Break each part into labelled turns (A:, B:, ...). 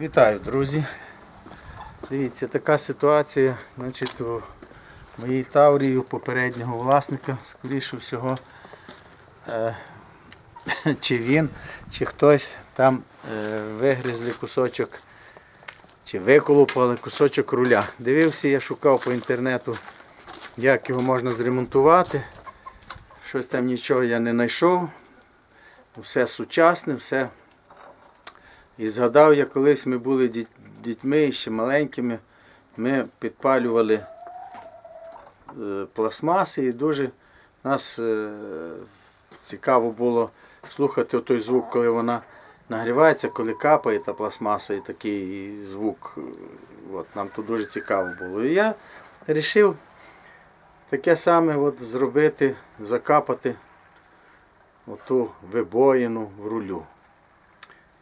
A: Вітаю, друзі. Дивіться, така ситуація, значить, у моїй Таврії у попереднього власника, скоріше всього, е, чи він, чи хтось там е, вигризли кусочок, чи виколупали кусочок руля. Дивився, я шукав по інтернету, як його можна зремонтувати. Щось там нічого я не знайшов. Все сучасне, все і згадав я, колись ми були дітьми ще маленькими, ми підпалювали е, пластмаси і дуже нас е, цікаво було слухати той звук, коли вона нагрівається, коли капає та пластмаса, і такий звук. е, От, нам то дуже цікаво було. І я вирішив таке саме от зробити, закапати оту вибоїну в рулю.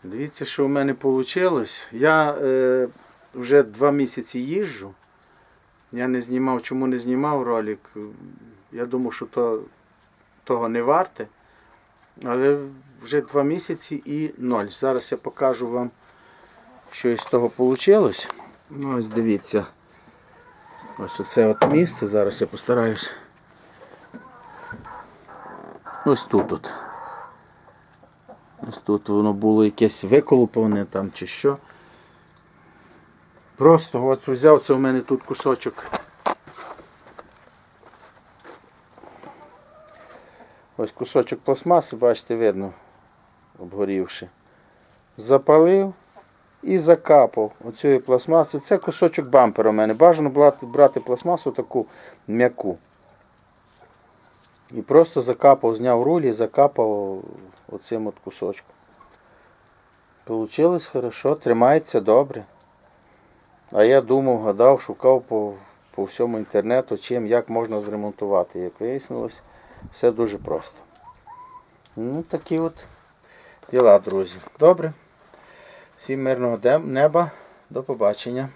A: Дивіться, що в мене вийшло. Я е, вже два місяці їжджу. Я не знімав, чому не знімав ролик. Я думав, що то, того не варте. Але вже два місяці і ноль. Зараз я покажу вам, що із того вийшло. Ну, ось дивіться. Ось оце от місце. Зараз я постараюсь. Ось тут. от. Тут воно було якесь виколуповане там чи що. Просто от взяв це в мене тут кусочок. Ось кусочок пластмаси, бачите, видно, обгорівши. Запалив і закапав оцю пластмасу. Це кусочок бампера у мене. Бажано брати пластмасу таку м'яку. І просто закапав, зняв руль і закапав оцим от кусочком. Получилось хорошо, тримається добре. А я думав, гадав, шукав по, по всьому інтернету, чим, як можна зремонтувати. Як вияснилось, все дуже просто. Ну, такі от діла, друзі. Добре. Всім мирного неба. До побачення.